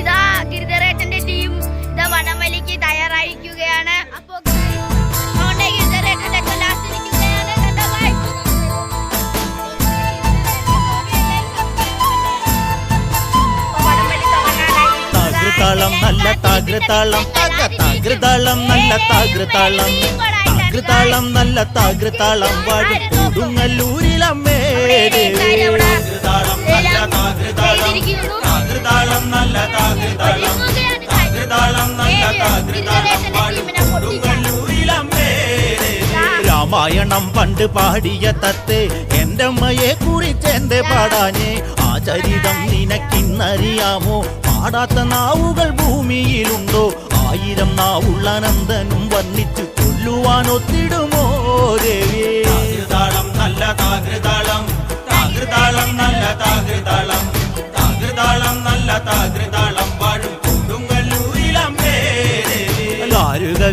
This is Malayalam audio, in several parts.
ഇതാ ഗിരിധരേട്ടന്റെ ടീം ഇതാ വടംവലിക്ക് തയ്യാറായിരിക്കുകയാണ്. അപ്പോ ഗിരിധരേട്ടന്റെ. താകൃതാളം നല്ല താകൃതാളം തക താകൃതാളം നല്ല താകൃതാളം താകൃതാളം നല്ല താകൃതാളം വാഴ കൊടുങ്ങല്ലൂരിലമ്മേ നല്ല താതൃതാളം താതൃതാളം നല്ല താതൃതാളം താകൃതാളം നല്ല താകൃതാളം വാഴും കൊടുങ്ങല്ലൂരിലമ്മേ രാമായണം പണ്ട് പാടിയ തത്തെ എന്റെ അമ്മയെ കുറിച്ച് എന്റെ പാടാനെ? ആ ചരിതം നിനക്കിന്നറിയാമോ? പാടാത്ത നാവുകൾ ഭൂമിയിലുണ്ടോ? ആയിരം നാവുള്ള നന്ദനും വർണിച്ചു ഒത്തിടുമോ?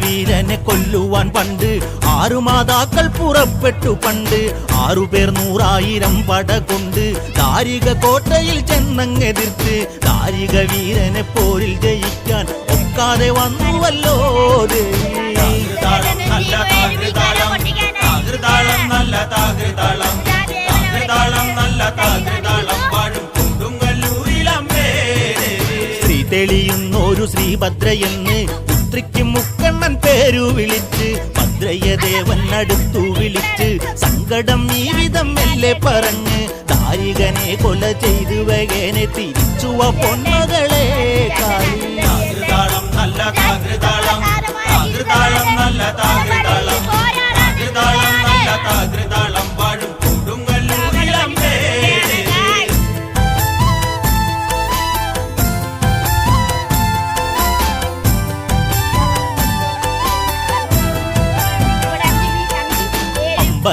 വീരനെ കൊല്ലുവാൻ പണ്ട് ആറു മാതാക്കൾ പുറപ്പെട്ടു പണ്ട്. ആറുപേർ നൂറായിരം പട കൊണ്ട് ദാരിക കോട്ടയിൽ ചെന്നങ്ങെതിർത്ത് ദാരിക വീരനെ പോരിൽ ജയിക്കാൻ ഒക്കാതെ വന്നുവല്ലോ നല്ല താകൃതാളം നല്ല താകൃതാളം നല്ല താകൃതാളം വാഴും കൊടുങ്ങല്ലൂരിലമ്മേ ശ്രീ തെളിയുന്നൊരു ശ്രീഭദ്രയെന്ന് പുത്രിക്ക് മുക്കണ്ണൻ പേരു വിളിച്ച് ഭദ്രയ ദേവൻ അടുത്തു വിളിച്ച് സങ്കടം ഈ വിധം മെല്ലെ പറഞ്ഞ് താരികനെ കൊല ചെയ്തു വകേനെ തിരിച്ചുവ പൊന്മകളെ കാളി നല്ല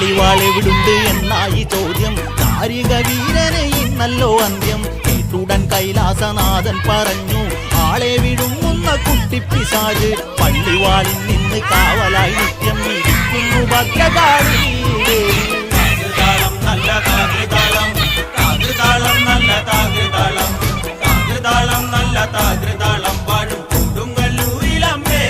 പള്ളിവാളെവിടുണ്ട് എന്നായി ചോദ്യം. കാരിക വീരനെ ഇന്നല്ലോ അന്ത്യം. കേട്ടുടൻ കൈലാസനാഥൻ പറഞ്ഞു ആളെ വിഴുങ്ങുന്ന കുട്ടിപ്പിശാജ് പള്ളിവാളിൽ നിന്ന് കാവലായി നിത്യം ഇരിക്കുന്നു ഭദ്രകാളി. നല്ല താകൃതാളം താകൃതാളം നല്ല താകൃതാളം താകൃതാളം നല്ല താകൃതാളം വാഴും കൊടുങ്ങല്ലൂരിലമ്മേ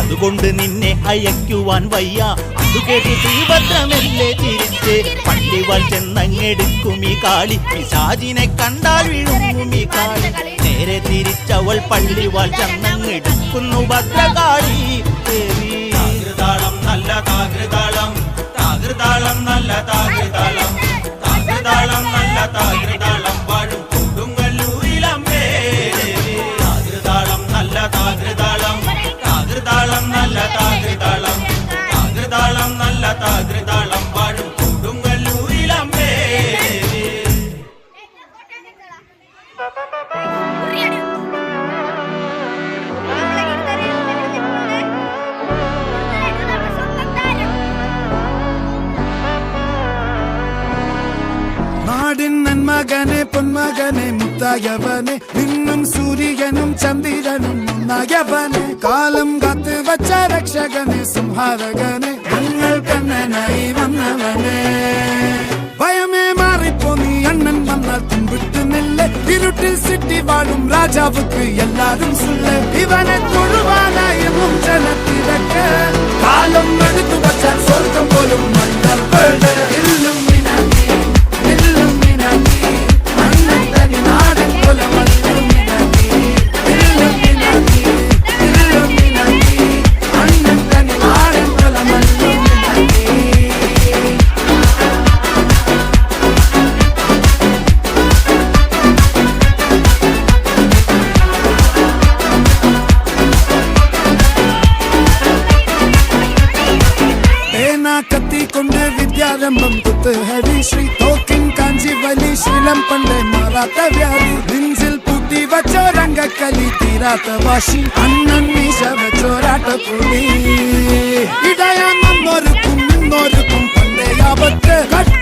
അതുകൊണ്ട് നിന്നെ അയക്കുവാൻ വയ്യ. അത് കേട്ട് ശ്രീഭദ്രമല്ലേ തിരിച്ച് പള്ളിവൾ ചെന്നങ്ങെടുക്കും ഈ കാളി. പിശാചിനെ കണ്ടാൽ വിഴുങ്ങും ഈ കാളി. നേരെ തിരിച്ചവൾ പള്ളിവാൾ ചെന്നങ്ങെടുക്കുന്നു ഭദ്രകാളി. மகனே பொன்மகனே முத்தாயவனே இன்னும் சூரியனும் சந்திரனும் முன்னாயவனே. காலம் காத்து வச்ச ரக்ஷகனே சும்ஹாரகனே கண்ணல் கண்ணனாய் வந்தவனே. பயமே மாறிப்போ நீ அண்ணன் வந்தால் தும்பிட்டு நில்ல இருட்டில் சிட்டி வாழும் ராஜாவுக்கு எல்லாரும் சொல்ல. இவனை தொழுவானாய் ஜனத்திறக்க காலம் நடத்து வச்சால் சொர்க்கம் போலும் மன்னர் இல்லும் വിദ്യാരംഭം കുത്ത് ഹരി ശ്രീ തോക്കിൻ കാഞ്ചി വലി ശീലം പണ്ട് മാറാത്ത വ്യാധി. നെഞ്ചിൽ പൂട്ടി വച്ചോരംഗക്കലി തീരാത്ത വാശി. അണ്ണൻ മീശ വെച്ചോരാട്ട പുലി ഇടയാൻ നിന്നൊരുക്കും നിന്നോർക്കും പണ്ടേ ആപത്ത് കട്ടച്ചോര